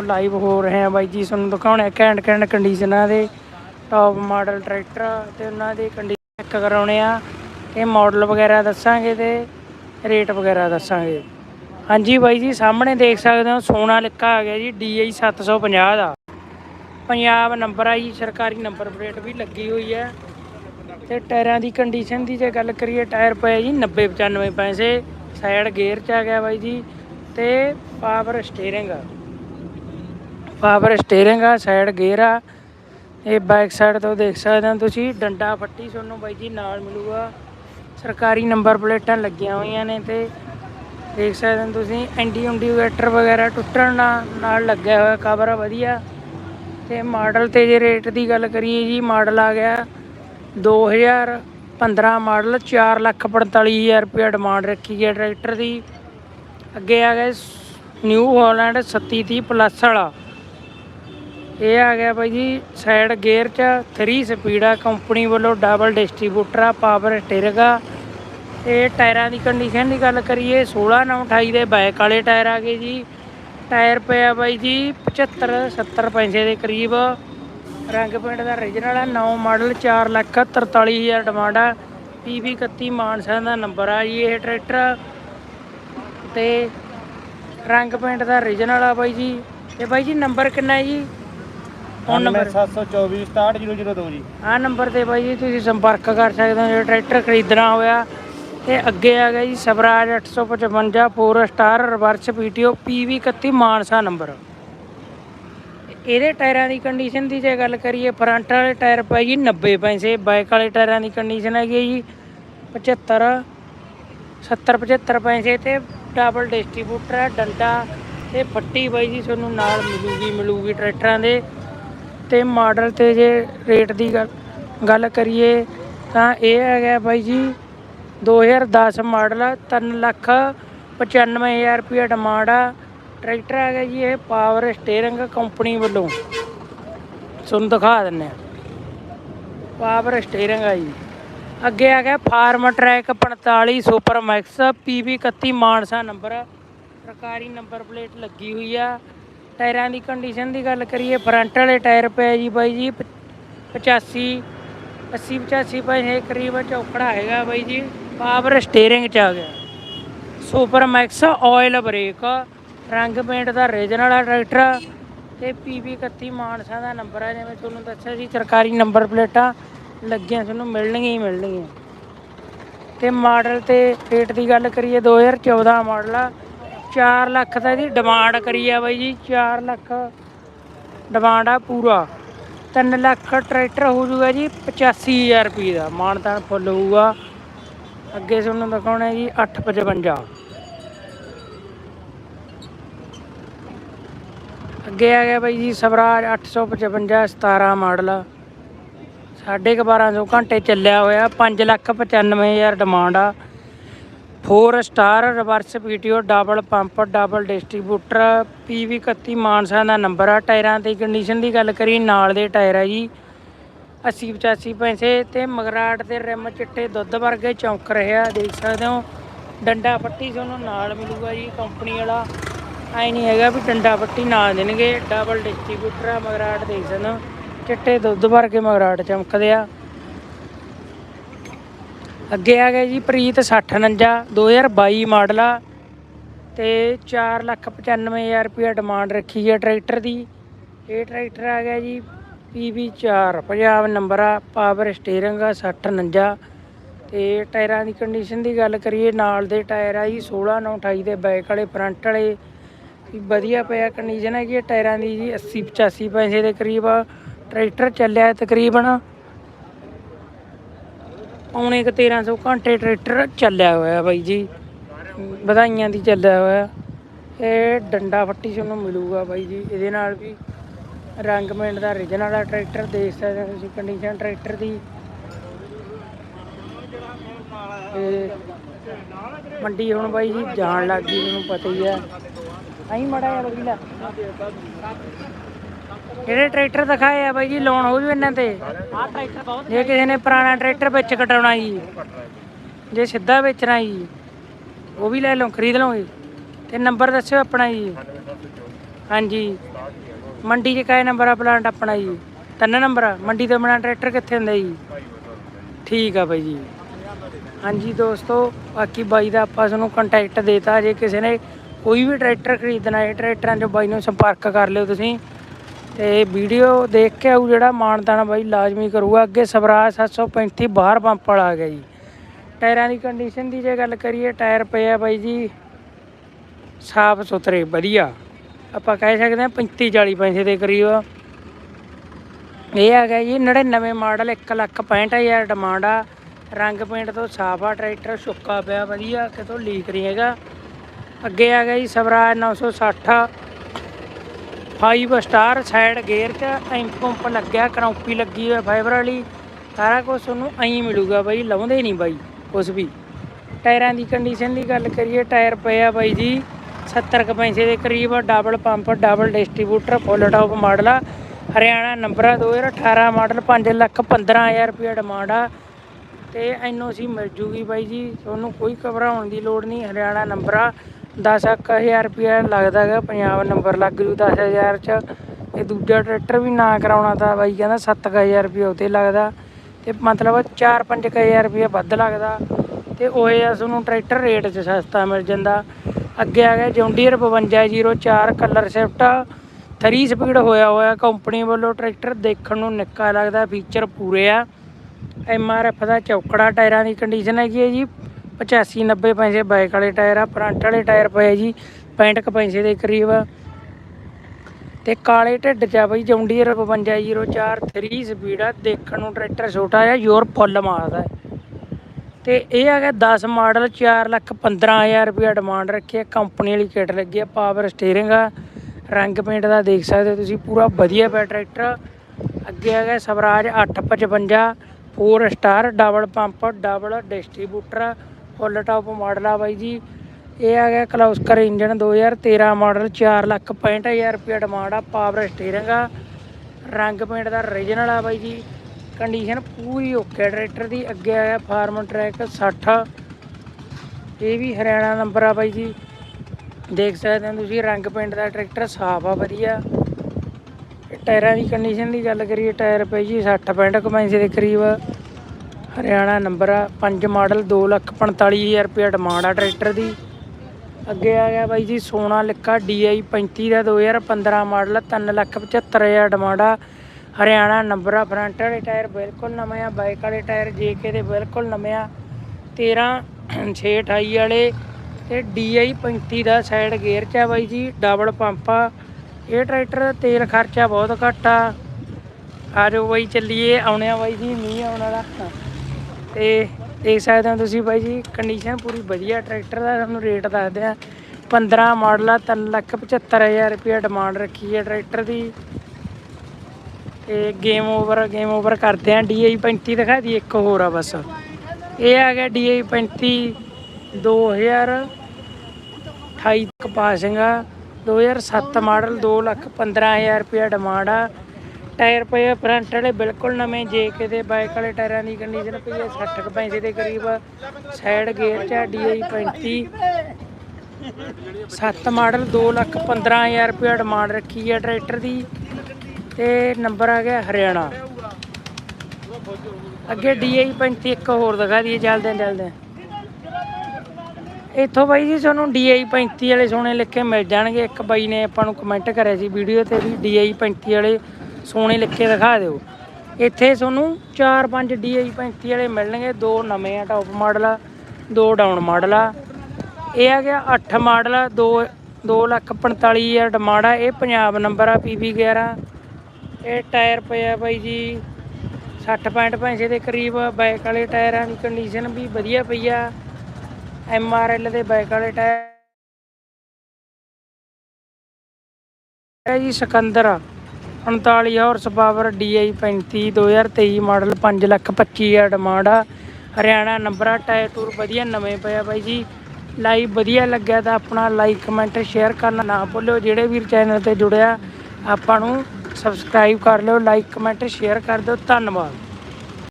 Live ਹੋ ਰਹੇ ਆ ਬਾਈ ਜੀ, ਤੁਹਾਨੂੰ ਦਿਖਾਉਣੇ ਘੈਂਟ ਘੈਂਟ ਕੰਡੀਸ਼ਨਾਂ ਦੇ ਟੌਪ ਮਾਡਲ ਟਰੈਕਟਰ ਤੇ ਉਹਨਾਂ ਦੀ ਕੰਡੀਸ਼ਨ ਚੈੱਕ ਕਰਾਉਣੇ ਆ। ਇਹ ਮਾਡਲ ਵਗੈਰਾ ਦੱਸਾਂਗੇ ਤੇ ਰੇਟ ਵਗੈਰਾ ਦੱਸਾਂਗੇ। ਹਾਂਜੀ ਬਾਈ ਜੀ, ਸਾਹਮਣੇ ਦੇਖ ਸਕਦੇ ਹੋ, ਸੋਨਾ ਲਿਖਾ ਆ ਗਿਆ ਜੀ DI 750 ਦਾ। ਪੰਜਾਬ ਨੰਬਰ ਆ ਜੀ, ਸਰਕਾਰੀ ਨੰਬਰ ਪਲੇਟ ਵੀ ਲੱਗੀ ਹੋਈ ਹੈ ਤੇ ਟਾਇਰਾਂ ਦੀ ਕੰਡੀਸ਼ਨ ਦੀ ਜੇ ਗੱਲ ਕਰੀਏ, ਟਾਇਰ ਪਏ ਜੀ 90 95 ਪੈਸੇ ਸਾਈਡ ਗੇਅਰ ਚ ਆ ਗਿਆ ਬਾਈ ਜੀ, ਤੇ ਪਾਵਰ ਸਟੀਅਰਿੰਗ ਪਾਵਰ ਸਟੀਅਰਿੰਗ ਆ ਸਾਈਡ ਗੇਅਰ ਆ। ਇਹ ਬਾਈਕ ਸਾਈਡ ਤੋਂ ਦੇਖ ਸਕਦੇ ਹੋ ਤੁਸੀਂ, ਡੰਡਾ ਫੱਟੀ ਤੁਹਾਨੂੰ ਬਾਈ ਜੀ ਨਾਲ ਮਿਲੂਗਾ। ਸਰਕਾਰੀ ਨੰਬਰ ਪਲੇਟਾਂ ਲੱਗੀਆਂ ਹੋਈਆਂ ਨੇ ਤੇ ਦੇਖ ਸਕਦੇ ਹੋ ਤੁਸੀਂ ਐਂਟੀ ਇੰਡੀਕੇਟਰ ਵਗੈਰਾ ਟੁੱਟਣ ਨਾਲ ਲੱਗਿਆ ਹੋਇਆ ਕਵਰ ਵਧੀਆ। ਤੇ ਮਾਡਲ ਤੇ ਜੇ ਰੇਟ ਦੀ ਗੱਲ ਕਰੀਏ ਜੀ ਮਾਡਲ ਆ ਗਿਆ 2015 ਮਾਡਲ 445000 ਰੁਪਏ ਡਿਮਾਂਡ ਰੱਖੀ ਗਈ ਟਰੈਕਟਰ ਦੀ। ਅੱਗੇ ਆ ਗਿਆ ਨਿਊ ਹਾਲੈਂਡ 3730 ਪਲੱਸ ਵਾਲਾ। ਇਹ ਆ ਗਿਆ ਬਾਈ ਜੀ ਸਾਈਡ ਗੇਅਰ ਚ 3 ਸਪੀਡ ਆ ਕੰਪਨੀ ਵੱਲੋਂ ਡਬਲ ਡਿਸਟ੍ਰੀਬਿਊਟਰ ਆ ਪਾਵਰ ਸਟੀਅਰਿੰਗ ਆ। ਇਹ ਟਾਇਰਾਂ ਦੀ ਕੰਡੀਸ਼ਨ ਦੀ ਗੱਲ ਕਰੀਏ 16 9 28 ਦੇ ਬੈਕ ਵਾਲੇ ਟਾਇਰ ਆ ਗਏ ਜੀ। ਟਾਇਰ ਪਿਆ ਬਾਈ ਜੀ 75 70 ਪੈਸੇ ਦੇ ਕਰੀਬ। ਰੰਗ ਪਿੰਡ ਦਾ ਰੀਜਨਲ ਆ 9 ਮਾਡਲ 4 ਲੱਖ 43000 ਡਿਮਾਂਡ ਆ। PV 31 ਮਾਨਸਾ ਦਾ ਨੰਬਰ ਆ ਜੀ ਇਹ ਟਰੈਕਟਰ ਤੇ ਰੰਗ ਪਿੰਡ ਦਾ ਰੀਜਨਲ ਆ ਬਾਈ ਜੀ। ਤੇ ਬਾਈ ਜੀ ਨੰਬਰ ਕਿੰਨਾ ਹੈ ਜੀ? Phone number. 724 67002 ਜੀ। ਆਹ ਨੰਬਰ ਤੇ ਬਾਈ ਜੀ ਤੁਸੀਂ ਸੰਪਰਕ ਕਰ ਸਕਦੇ ਹੋ ਜੇ ਟਰੈਕਟਰ ਖਰੀਦਣਾ ਹੋਇਆ। ਤੇ ਅੱਗੇ ਆ ਗਿਆ ਜੀ Swaraj 855 4 star reverse PTO PV 31 Mansa number. ਇਹਦੇ ਟਾਇਰਾਂ ਦੀ ਕੰਡੀਸ਼ਨ ਦੀ ਜੇ ਗੱਲ ਕਰੀਏ ਫਰੰਟ ਵਾਲੇ ਟਾਇਰ ਪਏ ਜੀ 90 ਪੈਸੇ ਬਾਈਕ ਵਾਲੇ ਟਾਇਰਾਂ ਦੀ ਕੰਡੀਸ਼ਨ ਹੈਗੀ ਜੀ 75 70 75 ਪੈਸੇ ਤੇ ਡਬਲ ਡਿਸਟ੍ਰੀਬਿਊਟਰ ਡੰਡਾ ਤੇ ਫੱਟੀ ਬਾਈ ਜੀ ਤੁਹਾਨੂੰ ਨਾਲ ਮਿਲੂਗੀ ਮਿਲੂਗੀ ਟਰੈਕਟਰਾਂ ਦੇ। ਤੇ ਮਾਡਲ ਤੇ ਜੇ ਰੇਟ ਦੀ ਗੱਲ ਗੱਲ ਕਰੀਏ ਤਾਂ ਇਹ ਹੈਗਾ ਬਾਈ ਜੀ 2010 ਮਾਡਲ ਆ 3 ਲੱਖ 95000 ਰੁਪਏ ਡਿਮਾਂਡ ਆ। ਟਰੈਕਟਰ ਹੈਗਾ ਜੀ ਇਹ ਪਾਵਰ ਸਟੀਅਰਿੰਗ ਕੰਪਨੀ ਵੱਲੋਂ। ਤੁਹਾਨੂੰ ਦਿਖਾ ਦਿੰਨੇ ਆ ਪਾਵਰ ਸਟੀਅਰਿੰਗ ਆ ਜੀ। ਅੱਗੇ ਆ ਗਿਆ Farmtrac 45 super max PV 31 Mansa number, ਸਰਕਾਰੀ ਨੰਬਰ ਪਲੇਟ ਲੱਗੀ ਹੋਈ ਆ। ਟਾਇਰਾਂ ਦੀ ਕੰਡੀਸ਼ਨ ਦੀ ਗੱਲ ਕਰੀਏ ਫਰੰਟ ਵਾਲੇ ਟਾਇਰ ਪਏ ਜੀ ਬਾਈ ਜੀ, ਪ- 85 80 85 ਪੈਸੇ ਕਰੀਬ ਚੌਕੜਾ ਹੈਗਾ ਬਾਈ ਜੀ। ਪਾਵਰ ਸਟੀਅਰਿੰਗ ਚ ਆ ਗਿਆ। ਸੁਪਰ ਮੈਕਸ ਆਇਲ ਬ੍ਰੇਕ ਰੰਗ ਪੇਂਟ ਦਾ ਰੀਜਨਲ ਵਾਲਾ ਟਰੈਕਟਰ ਤੇ PV 31 ਮਾਨਸਾ ਦਾ ਨੰਬਰ ਆ, ਜਿਵੇਂ ਤੁਹਾਨੂੰ ਦੱਸਿਆ ਸੀ, ਸਰਕਾਰੀ ਨੰਬਰ ਪਲੇਟਾਂ ਲੱਗੀਆਂ ਤੁਹਾਨੂੰ ਮਿਲਣਗੀਆਂ ਹੀ ਮਿਲਣਗੀਆਂ। ਤੇ ਮਾਡਲ ਤੇ ਰੇਟ ਦੀ ਗੱਲ ਕਰੀਏ 2014 ਮਾਡਲ ਆ। 4 ਲੱਖ ਤਾਂ ਇਹਦੀ ਡਿਮਾਂਡ ਕਰੀ ਆ ਬਾਈ ਜੀ 4 ਲੱਖ ਡਿਮਾਂਡ ਆ ਪੂਰਾ। 3 ਲੱਖ ਟਰੈਕਟਰ ਹੋ ਜੂਗਾ ਜੀ 85000 ਰੁਪਏ ਦਾ। ਮਾਨਤਾਨ ਫੁੱਲ ਹੋਊਗਾ। ਅੱਗੇ ਤੁਹਾਨੂੰ ਦਿਖਾਉਣਾ ਹੈ ਜੀ 855 ਅੱਗੇ ਆ ਗਿਆ ਬਾਈ ਜੀ, ਸਵਰਾਜ 855 17 ਮਾਡਲ। ਸਾਢੇ ਕੁ 1200 ਘੰਟੇ ਚੱਲਿਆ ਹੋਇਆ 5 ਲੱਖ 95000 ਡਿਮਾਂਡ ਆ। 4 star reverse PTO, double pump, double distributor PV 31 Mansa ਦਾ ਨੰਬਰ ਆ। ਟਾਇਰਾਂ ਦੀ ਕੰਡੀਸ਼ਨ ਦੀ ਗੱਲ ਕਰੀ, ਨਾਲ ਦੇ ਟਾਇਰ ਆ ਜੀ। 80 85 ਪੈਸੇ ਤੇ ਮਗਰਾਟ ਦੇ ਰਿਮ ਚਿੱਟੇ ਦੁੱਧ ਵਰਗੇ ਚੌਂਕ ਰਿਹਾ ਦੇਖ ਸਕਦੇ ਹੋ। ਡੰਡਾ ਪੱਟੀ ਤੁਹਾਨੂੰ ਨਾਲ ਮਿਲੂਗਾ ਜੀ, ਕੰਪਨੀ ਵਾਲਾ। ਐ ਨਹੀਂ ਹੈਗਾ ਵੀ ਡੰਡਾ ਪੱਟੀ ਨਾ ਦੇਣਗੇ, ਡਬਲ ਡਿਸਟ੍ਰੀਬਿਊਟਰ ਆ, ਮਗਰਾਟ ਦੇਖ ਸਕਦੇ ਹੋ। ਚਿੱਟੇ ਦੁੱਧ ਵਰਗੇ ਮਗਰਾਟ ਚਮਕਦੇ ਆ। ਅੱਗੇ ਆ ਗਿਆ ਜੀ ਪ੍ਰੀਤ 6049 2022 ਮਾਡਲ ਆ ਤੇ 495000 ਰੁਪਏ ਡਿਮਾਂਡ ਰੱਖੀ ਹੈ ਟਰੈਕਟਰ ਦੀ। ਇਹ ਟਰੈਕਟਰ ਆ ਗਿਆ ਜੀ PV4 ਪੰਜਾਬ ਨੰਬਰ ਆ ਪਾਵਰ ਸਟੀਅਰਿੰਗ ਆ 6049 ਤੇ ਟਾਇਰਾਂ ਦੀ ਕੰਡੀਸ਼ਨ ਦੀ ਗੱਲ ਕਰੀਏ, ਨਾਲ ਦੇ ਟਾਇਰ ਆ ਜੀ 16 9 28 ਦੇ ਬੈਕ ਵਾਲੇ ਫਰੰਟ ਵਾਲੇ। ਵਧੀਆ ਪਿਆ ਕੰਡੀਸ਼ਨ ਹੈਗੀ ਹੈ ਟਾਇਰਾਂ ਦੀ ਜੀ 80 85 ਪੈਸੇ ਦੇ ਕਰੀਬ ਆ। ਟਰੈਕਟਰ ਚੱਲਿਆ ਤਕਰੀਬਨ। ਪੌਣੇ ਕੁ 1300 ਘੰਟੇ ਟਰੈਕਟਰ ਚੱਲਿਆ ਹੋਇਆ ਬਾਈ ਜੀ। ਵਧਾਈਆਂ ਦੀ ਚੱਲਿਆ ਹੋਇਆ। ਇਹ ਡੰਡਾ ਫੱਟੀ ਤੁਹਾਨੂੰ ਮਿਲੂਗਾ ਬਾਈ ਜੀ। ਇਹਦੇ ਨਾਲ ਵੀ ਰੰਗ ਮਿੰਟ ਦਾ origignal ਵਾਲਾ ਟਰੈਕਟਰ, ਦੇਖ ਸਕਦੇ ਹੋ ਤੁਸੀਂ ਕੰਡੀਸ਼ਨ ਟਰੈਕਟਰ ਦੀ। ਤੇ ਮੰਡੀ ਹੁਣ ਬਾਈ ਜੀ ਜਾਣ ਲੱਗ ਗਈ ਤੁਹਾਨੂੰ ਪਤਾ ਹੀ ਹੈ ਆਈ ਮੜਾ ਆ ਵਕੀਲਾ ਜਿਹੜੇ ਟਰੈਕਟਰ ਦਿਖਾਏ ਆ ਬਾਈ ਜੀ ਲੋਨ ਹੋ ਜੂ ਇਹਨਾਂ ਤੇ। ਆ ਟਰੈਕਟਰ ਬਹੁਤ ਜੇ ਕਿਸੇ ਨੇ ਪੁਰਾਣਾ ਟਰੈਕਟਰ ਵਿੱਚ ਕਟਾਉਣਾ ਜੀ, ਜੇ ਸਿੱਧਾ ਵੇਚਣਾ ਜੀ, ਉਹ ਵੀ ਲੈ ਲਓ, ਖਰੀਦ ਲਓਗੇ ਤੇ ਨੰਬਰ ਦੱਸਿਓ ਆਪਣਾ ਜੀ। ਹਾਂਜੀ। ਮੰਡੀ 'ਚ ਕਾਏ ਨੰਬਰ ਆ, ਪਲਾਂਟ ਆਪਣਾ ਜੀ? ਤਿੰਨ ਨੰਬਰ ਆ। ਮੰਡੀ ਤੋਂ ਬਣਾ ਟਰੈਕਟਰ ਕਿੱਥੇ ਹੁੰਦਾ ਜੀ? ਠੀਕ ਆ ਬਾਈ ਜੀ। ਹਾਂਜੀ ਦੋਸਤੋ, ਬਾਕੀ ਬਾਈ ਦਾ ਆਪਾਂ ਤੁਹਾਨੂੰ ਕੰਟੈਕਟ ਦੇਤਾ। ਜੇ ਕਿਸੇ ਨੇ ਕੋਈ ਵੀ ਟਰੈਕਟਰ ਖਰੀਦਣਾ ਹੈ, ਟਰੈਕਟਰਾਂ 'ਚ ਬਾਈ ਨੂੰ ਸੰਪਰਕ ਕਰ ਲਿਓ ਤੁਸੀਂ। ਤੇ ਵੀਡੀਓ ਦੇਖ ਕੇ ਆਊ ਜਿਹੜਾ ਮਾਨਤਾਨਾ ਬਾਈ, ਲਾਜ਼ਮੀ ਕਰੂਗਾ। ਅੱਗੇ ਸਵਰਾਜ 735 ਬਾਹਰ ਪੰਪ ਵਾਲਾ ਆ ਗਿਆ ਜੀ। ਟਾਇਰਾਂ ਦੀ ਕੰਡੀਸ਼ਨ ਦੀ ਜੇ ਗੱਲ ਕਰੀਏ, ਟਾਇਰ ਪਏ ਆ ਬਾਈ ਜੀ ਸਾਫ਼ ਸੁਥਰੇ, ਵਧੀਆ। ਆਪਾਂ ਕਹਿ ਸਕਦੇ ਹਾਂ 35 40 ਪੈਸੇ ਦੇ ਕਰੀਬ। ਇਹ ਆ ਗਿਆ ਜੀ 99 ਮਾਡਲ 1 ਲੱਖ 65000 ਡਿਮਾਂਡ ਆ। ਰੰਗ ਪੇਂਟ ਤੋਂ ਸਾਫ਼ ਆ, ਟਰੈਕਟਰ ਸੁੱਕਾ ਪਿਆ, ਵਧੀਆ, ਕਿਤੋਂ ਲੀਕ ਨਹੀਂ ਹੈਗਾ। ਅੱਗੇ ਆ ਗਿਆ ਜੀ ਸਵਰਾਜ 960 5 ਸਟਾਰ ਸਾਈਡ ਗੇਅਰ 'ਚ ਐਂਪ ਪੰਪ ਲੱਗਿਆ, ਕਰੌਂਪੀ ਲੱਗੀ ਹੋਇਆ ਫਾਈਬਰ ਵਾਲੀ। ਸਾਰਾ ਕੁਝ ਤੁਹਾਨੂੰ ਐਂ ਮਿਲੂਗਾ ਬਾਈ, ਲਾਉਂਦੇ ਨਹੀਂ ਬਾਈ, ਕੁਛ ਵੀ। ਟਾਇਰਾਂ ਦੀ ਕੰਡੀਸ਼ਨ ਦੀ ਗੱਲ ਕਰੀਏ, ਟਾਇਰ ਪਏ ਆ ਬਾਈ ਜੀ 70 ਕੁ ਪੈਸੇ ਦੇ ਕਰੀਬ double pump double distributor full top model ਆ। ਹਰਿਆਣਾ ਨੰਬਰ ਆ 2018 ਮਾਡਲ 5 ਲੱਖ 15000 ਰੁਪਏ ਡਿਮਾਂਡ ਆ। ਤੇ ਐਨਓਸੀ ਮਿਲ ਜੂਗੀ ਬਾਈ ਜੀ, ਤੁਹਾਨੂੰ ਕੋਈ ਘਬਰਾਉਣ ਦੀ ਲੋੜ ਨਹੀਂ, ਹਰਿਆਣਾ ਨੰਬਰ ਆ। ਦਸ 10000 ਰੁਪਏ ਲੱਗਦਾ ਹੈਗਾ, ਪੰਜਾਬ ਨੰਬਰ ਲੱਗ ਜੂ 10000 ਚ। ਇਹ ਦੂਜਾ ਟਰੈਕਟਰ ਵੀ ਨਾ ਕਰਾਉਣਾ ਤਾਂ ਬਾਈ ਕਹਿੰਦਾ 7000 ਰੁਪਏ ਉਤੇ ਲੱਗਦਾ। ਤੇ ਮਤਲਬ 4-5000 ਰੁਪਏ ਵੱਧ ਲੱਗਦਾ। ਤੇ ਉਹ ਆ ਤੁਹਾਨੂੰ ਟਰੈਕਟਰ ਰੇਟ 'ਚ ਸਸਤਾ ਮਿਲ ਜਾਂਦਾ। ਅੱਗੇ ਆ ਗਿਆ ਜੌਂਡੀਅਰ 5204 ਕਲਰ ਸ਼ਿਫਟ 3 ਸਪੀਡ ਹੋਇਆ ਹੋਇਆ ਕੰਪਨੀ ਵੱਲੋਂ ਟਰੈਕਟਰ ਦੇਖਣ ਨੂੰ ਨਿੱਕਾ ਲੱਗਦਾ, ਫੀਚਰ ਪੂਰੇ ਆ। ਐਮ ਆਰ ਐਫ ਦਾ ਚੌਕੜਾ ਟਾਇਰਾਂ ਦੀ ਕੰਡੀਸ਼ਨ ਹੈਗੀ ਹੈ ਜੀ। 85 90 ਪੈਸੇ ਬਾਈਕ ਵਾਲੇ ਟਾਇਰ ਆ, ਫਰੰਟ ਵਾਲੇ ਟਾਇਰ ਪਏ ਜੀ 65 ਕੁ ਪੈਸੇ ਦੇ ਕਰੀਬ। ਤੇ ਕਾਲੇ ਢਿੱਡ ਚ ਆ ਬਈ ਜੌਂਡੀਅਰ 5204 3 ਸਪੀਡ ਆ, ਦੇਖਣ ਨੂੰ ਟਰੈਕਟਰ ਛੋਟਾ ਆ ਯੋਰ ਫੁੱਲ ਮਾਰਦਾ ਹੈ। ਤੇ ਇਹ ਹੈਗਾ ਗਿਆ 10 ਮਾਡਲ 4 ਲੱਖ 15000 ਰੁਪਏ ਡਿਮਾਂਡ ਰੱਖੀ ਹੈ, ਕੰਪਨੀ ਵਾਲੀ ਕਿੱਟ ਲੱਗੀ ਆ ਪਾਵਰ ਸਟੀਅਰਿੰਗ ਆ। ਰੰਗ ਪੇਂਟ ਦਾ ਦੇਖ ਸਕਦੇ ਹੋ ਤੁਸੀਂ, ਪੂਰਾ ਵਧੀਆ ਪਿਆ ਟਰੈਕਟਰ। ਅੱਗੇ ਹੈਗਾ ਗਿਆ Swaraj 855 4 star double pump double distributor full top model ਆ ਬਾਈ ਜੀ। ਇਹ ਆ ਗਿਆ ਕਲੌਸਕਰ ਇੰਜਨ 2013 ਮਾਡਲ 4 ਲੱਖ 65000 ਰੁਪਏ ਡਿਮਾਂਡ ਆ ਪਾਵਰ ਸਟੀਅਰਿੰਗ ਆ। ਰੰਗ ਪੇਂਟ ਦਾ ਰੀਜਨਲ ਆ ਬਾਈ ਜੀ। ਕੰਡੀਸ਼ਨ ਪੂਰੀ ਓਕੇ ਟਰੈਕਟਰ ਦੀ। ਅੱਗੇ ਆ ਗਿਆ ਫਾਰਮ ਟਰੈਕ 60 ਇਹ ਵੀ ਹਰਿਆਣਾ ਨੰਬਰ ਆ ਬਾਈ ਜੀ। ਦੇਖ ਸਕਦੇ ਹੋ ਤੁਸੀਂ, ਰੰਗ ਪੇਂਟ ਦਾ ਟਰੈਕਟਰ ਸਾਫ਼ ਆ, ਵਧੀਆ। ਟਾਇਰਾਂ ਦੀ ਕੰਡੀਸ਼ਨ ਦੀ ਗੱਲ ਕਰੀਏ, ਟਾਇਰ ਪਏ ਜੀ 60 65 ਕੁ ਦੇ ਕਰੀਬ। ਹਰਿਆਣਾ ਨੰਬਰ ਆ 5 ਮਾਡਲ 2 ਲੱਖ 45000 ਰੁਪਏ ਡਿਮਾਂਡ ਆ ਟਰੈਕਟਰ ਦੀ। ਅੱਗੇ ਆ ਗਿਆ ਬਾਈ ਜੀ ਸੋਨਾ ਲਿਕਾ DI 35 ਦਾ 2015 ਮਾਡਲ 3 ਲੱਖ 75000 ਡਿਮਾਂਡ ਆ। ਹਰਿਆਣਾ ਨੰਬਰ ਆ, ਫਰੰਟ ਵਾਲੇ ਟਾਇਰ ਬਿਲਕੁਲ ਨਵੇਂ ਆ ਬਾਈਕ ਵਾਲੇ ਟਾਇਰ JK ਦੇ ਬਿਲਕੁਲ ਨਵੇਂ ਆ। 13 628 ਵਾਲੇ ਤੇ DI 35 ਦਾ ਸਾਈਡ ਗੇਅਰ ਚ ਆ ਬਾਈ ਜੀ, ਡਬਲ ਪੰਪ ਆ। ਇਹ ਟਰੈਕਟਰ ਦਾ ਤੇਲ ਖਰਚਾ ਬਹੁਤ ਘੱਟ ਆ। ਆ ਜਾਓ ਬਾਈ, ਚੱਲੀਏ, ਆਉਣੇ ਬਾਈ ਜੀ, ਮੀਂਹ ਆਉਣ ਵਾਲਾ। ਤੇ ਦੇਖ ਸਕਦੇ ਹੋ ਤੁਸੀਂ ਬਾਈ ਜੀ ਕੰਡੀਸ਼ਨ ਪੂਰੀ ਵਧੀਆ, ਟਰੈਕਟਰ ਦਾ ਤੁਹਾਨੂੰ ਰੇਟ ਦੱਸਦੇ ਆ 15 ਮਾਡਲ ਆ 3 ਲੱਖ 75000 ਰੁਪਏ ਡਿਮਾਂਡ ਰੱਖੀ ਹੈ ਟਰੈਕਟਰ ਦੀ। ਤੇ ਗੇਮ ਓਵਰ ਗੇਮ ਓਵਰ ਕਰਦੇ ਆ DI 35 ਦਿਖਾ ਦੀ ਇੱਕ ਹੋਰ ਆ ਬਸ। ਇਹ ਆ ਗਿਆ DI 35 2028 ਤੱਕ ਪਾਸਿੰਗ ਆ। 2007 ਮਾਡਲ 2 ਲੱਖ 15000 ਰੁਪਏ ਡਿਮਾਂਡ ਆ। ਟਾਇਰ ਪਏ ਫਰੰਟ ਵਾਲੇ ਬਿਲਕੁਲ ਨਵੇਂ, ਜੇ ਕਿਤੇ ਬਾਈਕ ਵਾਲੇ ਟਾਇਰਾਂ ਦੀ ਕੰਡੀਸ਼ਨ ਪਈ ਹੈ 60 ਕੁ ਪੈਸੇ ਦੇ ਕਰੀਬ ਸਾਈਡ ਗੇਅਰ ਚ DI 35 ਸੱਤ ਮਾਡਲ 2 ਲੱਖ 15000 ਰੁਪਏ ਡਿਮਾਂਡ ਰੱਖੀ ਹੈ ਟਰੈਕਟਰ ਦੀ, ਤੇ ਨੰਬਰ ਆ ਗਿਆ ਹਰਿਆਣਾ। ਅੱਗੇ DI 35 ਇੱਕ ਹੋਰ ਦਿਖਾ ਦਈਏ ਜਲਦੇ ਜਲਦੇ ਇੱਥੋਂ ਬਾਈ ਜੀ ਤੁਹਾਨੂੰ DI 35 ਵਾਲੇ ਸੋਨੇ ਲਿਖੇ ਮਿਲ ਜਾਣਗੇ, ਇੱਕ ਬਾਈ ਨੇ ਆਪਾਂ ਨੂੰ ਕਮੈਂਟ ਕਰਿਆ ਸੀ ਵੀਡੀਓ ਤੇ ਵੀ DI 35 ਵਾਲੇ ਸੋਨੇ ਲਿਖੇ ਦਿਖਾ ਦਿਓ। ਇੱਥੇ ਤੁਹਾਨੂੰ 4-5 DI 35 ਵਾਲੇ ਮਿਲਣਗੇ। ਦੋ ਨਵੇਂ ਆ ਟੌਪ ਮਾਡਲ ਆ, ਦੋ ਡਾਊਨ ਮਾਡਲ ਆ। ਇਹ ਆ ਗਿਆ 8 ਮਾਡਲ ਆ 2 2 ਲੱਖ 45 ਹਜ਼ਾਰ ਡਿਮਾਂਡ ਆ। ਇਹ ਪੰਜਾਬ ਨੰਬਰ ਆ PB 11 ਇਹ ਟਾਇਰ ਪਿਆ ਬਾਈ ਜੀ 60 65 ਪੈਸੇ ਦੇ ਕਰੀਬ ਬਾਈਕ ਵਾਲੇ ਟਾਇਰਾਂ ਦੀ ਕੰਡੀਸ਼ਨ ਵੀ ਵਧੀਆ ਪਈ ਆ। ਐਮ ਆਰ ਐਲ ਦੇ ਬਾਈਕ ਵਾਲੇ ਟਾਇਰ ਹੈ ਜੀ, Sikander 39 horsepower DI 35 2023 model 5 lakh 25 ਹਜ਼ਾਰ ਡਿਮਾਂਡ ਆ। ਹਰਿਆਣਾ ਨੰਬਰ ਆ ਟਾਇਰ ਟੂਰ ਵਧੀਆ ਨਵੇਂ ਪਿਆ ਬਾਈ ਜੀ। ਲਾਈਵ ਵਧੀਆ ਲੱਗਿਆ ਤਾਂ ਆਪਣਾ ਲਾਈਕ ਕਮੈਂਟ ਸ਼ੇਅਰ ਕਰਨਾ ਨਾ ਭੁੱਲਿਓ ਜਿਹੜੇ ਵੀਰ ਚੈਨਲ ਤੇ ਜੁੜਿਆ, ਆਪਾਂ ਨੂੰ ਸਬਸਕ੍ਰਾਈਬ ਕਰ ਲਿਓ ਲਾਈਕ ਕਮੈਂਟ ਸ਼ੇਅਰ ਕਰ ਦਿਓ। ਧੰਨਵਾਦ।